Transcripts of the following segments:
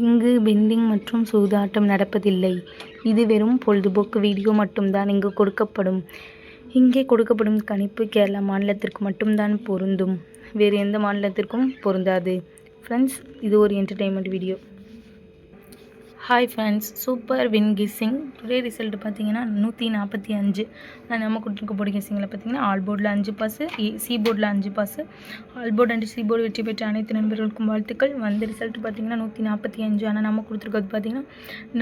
இங்கு பெண்டிங் மற்றும் சூதாட்டம் நடப்பதில்லை. இது வெறும் பொழுதுபோக்கு வீடியோ மட்டும்தான் இங்கு கொடுக்கப்படும். இங்கே கொடுக்கப்படும் கணிப்பு கேரளா மாநிலத்திற்கு மட்டும்தான் பொருந்தும். வேறு எந்த மாநிலத்திற்கும் பொருந்தாது. ஃப்ரெண்ட்ஸ் இது ஒரு entertainment video hi friends super win kissing today result பார்த்தீங்கன்னா நூற்றி நாற்பத்தி அஞ்சு. நான் நம்ம கொடுத்துருக்க போர்டு கிஸ்ஸிங்கில் பார்த்தீங்கன்னா ஆல் போர்டில் அஞ்சு பாஸு சி போர்டில் அஞ்சு pass all board and C board வெற்றி பெற்ற அனைத்து நண்பர்களுக்கும் வாழ்த்துக்கள். வந்த ரிசல்ட் பார்த்தீங்கன்னா நூற்றி நாற்பத்தி அஞ்சு. ஆனால் நம்ம கொடுத்துருக்கிறது பார்த்தீங்கன்னா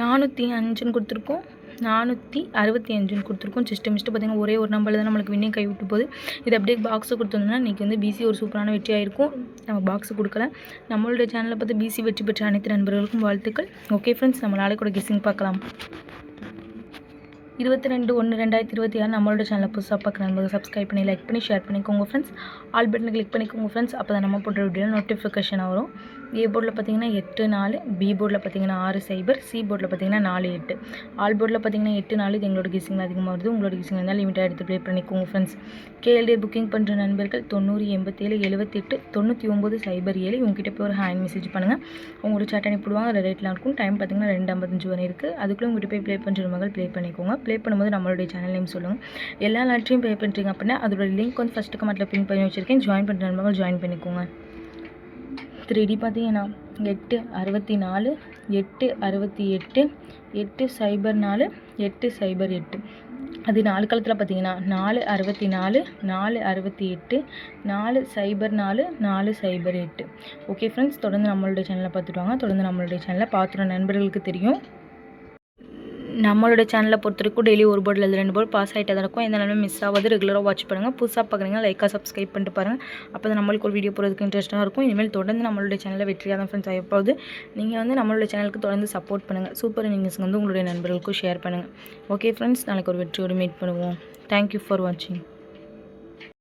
நானூற்றி அஞ்சுன்னு கொடுத்துருக்கோம். நானூற்றி அறுபத்தி அஞ்சுன்னு கொடுத்துருக்கோம். ஜஸ்ட் மிஸ்ட்டு பார்த்தீங்கன்னா ஒரே ஒரு நம்பரில் தான் நம்மளுக்கு வின்னே கை விட்டு போகுது. இது அப்படியே பாக்ஸு கொடுத்துருந்தோம்னா இன்றைக்கி வந்து பிசி ஒரு சூப்பரான வெற்றியாக இருக்கும். நம்ம பாக்ஸு கொடுக்கல. நம்மளுடைய சேனலில் பார்த்து பிசி வெற்றி பெற்ற அனைத்து நண்பர்களுக்கும் வாழ்த்துக்கள். ஓகே ஃப்ரெண்ட்ஸ் நம்ம நாளைக்கு கூட கெஸ்ஸிங் பார்க்கலாம். இருபத்தி ரெண்டு ஒன்று ரெண்டாயிரத்தி இருபத்தி ஆறு நம்மளோட சேனலை புதுசாக பார்க்குற நண்பர்கள் சப்ஸ்கிரைப் பண்ணி லைக் பண்ணி ஷேர் பண்ணிக்கோங்க ஃப்ரெண்ட்ஸ் ஆல் பட்டன் கிளிக் பண்ணிக்கோங்க ஃப்ரெண்ட்ஸ் அப்போ தான் நம்ம போடுற வீடியோ நோட்டிஃபிகேஷன் வரும். ஏ போர்டில் பார்த்தீங்கன்னா எட்டு நாலு பி போர்டில் பார்த்தீங்கன்னா ஆறு சைபர் சி போர்டில் பார்த்தீங்கன்னா நாலு எட்டு. ஆல் போர்டில் பார்த்தீங்கன்னா எட்டு நாலு இது எங்களோட கிசிங் அதிகமாக வருது. உங்களோட கிசிங் இருந்தால் லிமிட்டாக எடுத்து ப்ளே பண்ணிக்கோங்க ஃப்ரெண்ட்ஸ் கேஎல்டி புக்கிங் பண்ணுற நண்பர்கள் தொண்ணூறு எண்பத்தேழு எழுபத்தெட்டு தொண்ணூற்றி ஒம்பது சைபர் ஏழு உங்ககிட்ட போய் ஒரு ஹேண்ட் மெசேஜ் பண்ணுங்கள் உங்களோட சேட் அனுப்பிடுவாங்க ரேட்லாம் இருக்கும். டைம் பார்த்தீங்கன்னா ரெண்டு ஐம்பத்தஞ்சு வரை இருக்குது அதுக்குள்ளே உங்கள்கிட்ட போய் ப்ளே பண்ணுற மகள் ப்ளே பண்ணிக்கோங்க. ப்ளே பண்ணும்போது நம்மளுடைய சேனல் நேம் சொல்லுங்கள் எல்லா நாட்டையும் பே பண்ணுறீங்க அப்படின்னா அதோட லிங்க் வந்து ஃபஸ்ட்டு கமெண்ட்டில் பின் பண்ணி வச்சுருக்கேன். ஜாயின் பண்ணுற நண்பர்கள் ஜாயின் பண்ணிக்கோங்க. த்ரீ டி பார்த்தீங்கன்னா எட்டு அறுபத்தி நாலு எட்டு அறுபத்தி எட்டு எட்டு சைபர் நாலு எட்டு சைபர் எட்டு. அது நாலு காலத்தில் பார்த்தீங்கன்னா நாலு அறுபத்தி நாலு நாலு அறுபத்தி எட்டு நாலு சைபர் நாலு நாலு சைபர் எட்டு. ஓகே ஃப்ரெண்ட்ஸ் தொடர்ந்து நம்மளுடைய சேனலை பார்த்துட்டு வாங்க. தொடர்ந்து நம்மளுடைய சேனலை பார்த்துற நண்பர்களுக்கு தெரியும். நம்மளோட சேனலை பொறுத்த வரைக்கும் டெய்லி ஒரு போர்டில் இல்லை ரெண்டு போர்டு பாஸ் ஆகிட்டே தான் இருக்கும். எந்த மிஸ் ஆகாது. ரெகுலராக வாட்ச் பண்ணுங்கள் புதுசாக பார்க்குறீங்க லைக்காக சப்ஸ்கிரைப் பண்ணிட்டு பாருங்கள் அப்போ தான் நம்மளுக்கு ஒரு வீடியோ போகிறதுக்கு இன்ட்ரெஸ்ட்டாக இருக்கும். இனிமேல் தொடர்ந்து நம்மளுடைய சேனலில் வெற்றியாக தான் ஃப்ரெண்ட்ஸ் ஆகப்போகுது நீங்கள் வந்து நம்மளோட சேனலுக்கு தொடர்ந்து சப்போர்ட் பண்ணுங்கள் சூப்பர் நீங்கள் வந்து உங்களுடைய நண்பர்களுக்கும் ஷேர் பண்ணுங்கள் ஓகே ஃப்ரெண்ட்ஸ் நாளைக்கு ஒரு வெற்றியோடு மீட் பண்ணுவோம். தேங்க்யூ ஃபார் வாட்சிங்